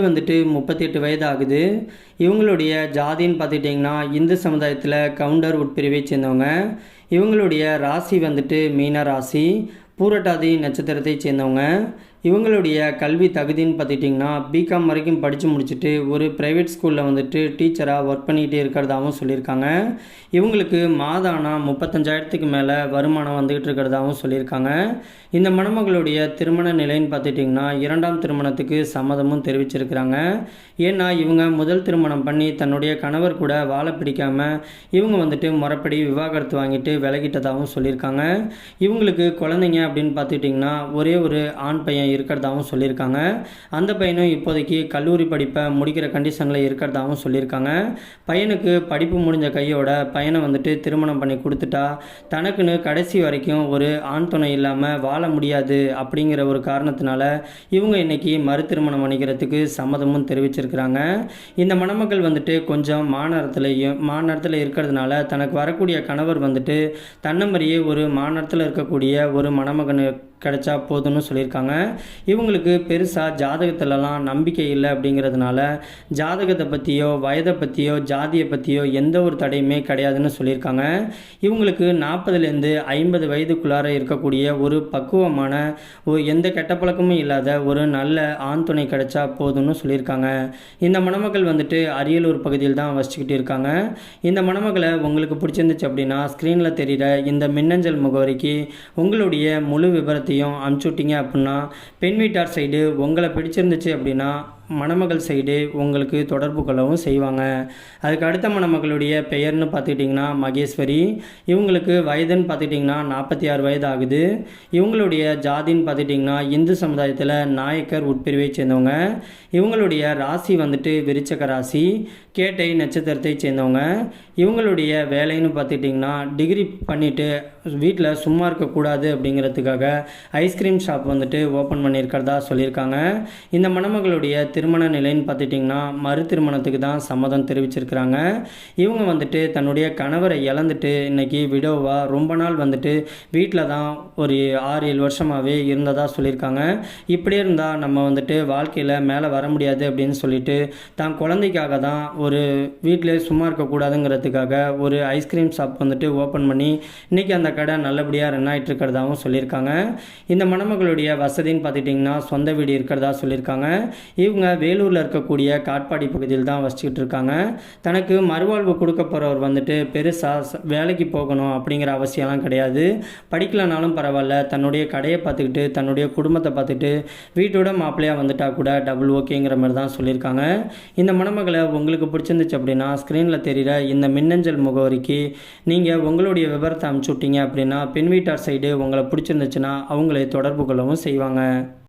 வந்துட்டு முப்பத்தி எட்டு வயது ஆகுது இவங்களுடைய ஜாதின்னு பார்த்துட்டிங்கன்னா இந்து சமுதாயத்தில் கவுண்டர் உட்பிரிவை சேர்ந்தவங்க. இவங்களுடைய ராசி வந்துட்டு மீன ராசி பூரட்டாதி நட்சத்திரத்தை சேர்ந்தவங்க. இவங்களுடைய கல்வி தகுதின்னு பார்த்துக்கிட்டிங்கன்னா பிகாம் வரைக்கும் படித்து முடிச்சுட்டு ஒரு ப்ரைவேட் ஸ்கூலில் வந்துட்டு டீச்சராக ஒர்க் பண்ணிக்கிட்டே இருக்கிறதாகவும் சொல்லியிருக்காங்க. இவங்களுக்கு மாதானா முப்பத்தஞ்சாயிரத்துக்கு மேலே வருமானம் வந்துக்கிட்டு இருக்கிறதாகவும் சொல்லியிருக்காங்க. இந்த மணமகளுடைய திருமண நிலைன்னு பார்த்துட்டிங்கன்னா இரண்டாம் திருமணத்துக்கு சம்மதமும் தெரிவிச்சிருக்கிறாங்க. ஏன்னா இவங்க முதல் திருமணம் பண்ணி தன்னுடைய கணவர் கூட வாழ பிடிக்காமல் இவங்க வந்துட்டு முறைப்படி விவாகரத்து வாங்கிட்டு விலகிட்டதாகவும் சொல்லியிருக்காங்க. இவங்களுக்கு குழந்தைங்க அப்படின்னு பார்த்துக்கிட்டிங்கன்னா ஒரே ஒரு ஆண் பையன் இருக்கிறதாகவும் சொல்லியிருக்காங்க. அந்த பையனும் இப்போதைக்கு கல்லூரி படிப்பை முடிக்கிற கண்டிஷனில் இருக்கிறதாகவும் சொல்லியிருக்காங்க. பையனுக்கு படிப்பு முடிஞ்ச கையோட பையனை வந்துட்டு திருமணம் பண்ணி கொடுத்துட்டா. தனக்குன்னு கடைசி வரைக்கும் ஒரு ஆண் துணை இல்லாமல் வாழ முடியாது அப்படிங்கிற ஒரு காரணத்தினால இவங்க இன்னைக்கு மறு திருமணம் பண்ணிக்கிறதுக்கு சம்மதமும் தெரிவிச்சிருக்கிறாங்க. இந்த மணமக்கள் வந்துட்டு கொஞ்சம் மாநகரத்துலையும் மாநகரத்தில் இருக்கிறதுனால தனக்கு வரக்கூடிய கணவர் வந்துட்டு தன்னமரியே ஒரு மாநகரத்தில் இருக்கக்கூடிய ஒரு மணமகன் கிடைச்சா போதும்னு சொல்லியிருக்காங்க. இவங்களுக்கு பெருசாக ஜாதகத்திலலாம் நம்பிக்கை இல்லை அப்படிங்கிறதுனால ஜாதகத்தை பற்றியோ வயதை பற்றியோ ஜாதியை பற்றியோ எந்த ஒரு தடையுமே கிடையாதுன்னு சொல்லியிருக்காங்க. இவங்களுக்கு நாற்பதுலேருந்து ஐம்பது வயதுக்குள்ளார இருக்கக்கூடிய ஒரு பக்குவமான ஒரு எந்த கெட்ட பழக்கமும் இல்லாத ஒரு நல்ல ஆண் துணை கிடைச்சா போதும்னு சொல்லியிருக்காங்க. இந்த மணமக்கள் வந்துட்டு அரியலூர் பகுதியில் தான் வசிச்சுக்கிட்டு இருக்காங்க. இந்த மணமக்களை உங்களுக்கு பிடிச்சிருந்துச்சு அப்படின்னா ஸ்க்ரீனில் தெரிகிற இந்த மின்னஞ்சல் முகவரிக்கு உங்களுடைய முழு விவரத்தையும் அனுப்பிச்சுட்டிங்க அப்படின்னா பெண் வீட்டார் சைடு உங்களை பிடிச்சிருந்துச்சு அப்படின்னா மணமகள் சைடு உங்களுக்கு தொடர்பு கொள்ளவும் செய்வாங்க. அதுக்கு அடுத்த மணமகளுடைய பெயர்னு பார்த்துக்கிட்டிங்கன்னா மகேஸ்வரி. இவங்களுக்கு வயதுன்னு பார்த்துக்கிட்டிங்கன்னா நாற்பத்தி ஆறு வயது ஆகுது இவங்களுடைய ஜாதின்னு பார்த்துக்கிட்டிங்கன்னா இந்து சமுதாயத்தில் நாயக்கர் உட்பிரிவை சேர்ந்தவங்க. இவங்களுடைய ராசி வந்துட்டு விருச்சக ராசி கேட்டை நட்சத்திரத்தை சேர்ந்தவங்க. இவங்களுடைய வேலைன்னு பார்த்துக்கிட்டிங்கன்னா டிகிரி பண்ணிவிட்டு வீட்டில் சும்மா இருக்கக்கூடாது அப்படிங்கிறதுக்காக ஐஸ்கிரீம் ஷாப் வந்துட்டு ஓப்பன் பண்ணியிருக்கிறதா சொல்லியிருக்காங்க. இந்த மணமகளுடைய திருமண நிலைன்னு பார்த்துட்டிங்கன்னா மறு திருமணத்துக்கு தான் சம்மதம் தெரிவிச்சிருக்கிறாங்க. இவங்க வந்துட்டு தன்னுடைய கணவரை இழந்துட்டு இன்னைக்கு விடோவாக ரொம்ப நாள் வந்துட்டு வீட்டில் தான் ஒரு ஆறு ஏழு வருஷமாகவே இருந்ததாக சொல்லியிருக்காங்க. இப்படி இருந்தால் நம்ம வந்துட்டு வாழ்க்கையில் மேலே வர முடியாது அப்படின்னு சொல்லிட்டு தான் குழந்தைக்காக தான் ஒரு வீட்டிலே சும்மா இருக்கக்கூடாதுங்கிறதுக்காக ஒரு ஐஸ்கிரீம் ஷாப் வந்துட்டு ஓப்பன் பண்ணி இன்றைக்கி அந்த கடை நல்லபடியாக ரன் ஆகிட்டு இருக்கிறதாகவும் சொல்லியிருக்காங்க. இந்த மணமகளுடைய வசதின்னு பார்த்துட்டிங்கன்னா சொந்த வீடு இருக்கிறதா சொல்லியிருக்காங்க. இவங்க வேலூரில் இருக்கக்கூடிய காட்பாடி பகுதியில் தான் வசிச்சுக்கிட்டு இருக்காங்க. தனக்கு மறுவாழ்வு கொடுக்க போகிறவர் வந்துட்டு பெருசாக வேலைக்கு போகணும் அப்படிங்கிற அவசியம்லாம் கிடையாது. படிக்கலனாலும் பரவாயில்ல. தன்னுடைய கடையை பார்த்துக்கிட்டு தன்னுடைய குடும்பத்தை பார்த்துட்டு வீட்டோட மாப்பிள்ளையாக வந்துட்டால் கூட டபுள் ஓகேங்கிற மாதிரி தான் சொல்லியிருக்காங்க. இந்த மணமகளை உங்களுக்கு பிடிச்சிருந்துச்சு அப்படின்னா ஸ்க்ரீனில் தெரிகிற இந்த மின்னஞ்சல் முகவரிக்கு நீங்கள் உங்களுடைய விவரத்தை அனுப்பிச்சு விட்டீங்க அப்படின்னா பெண் வீட்டார் சைடு உங்களை பிடிச்சிருந்துச்சுன்னா அவங்களை தொடர்பு கொள்ளவும் செய்வாங்க.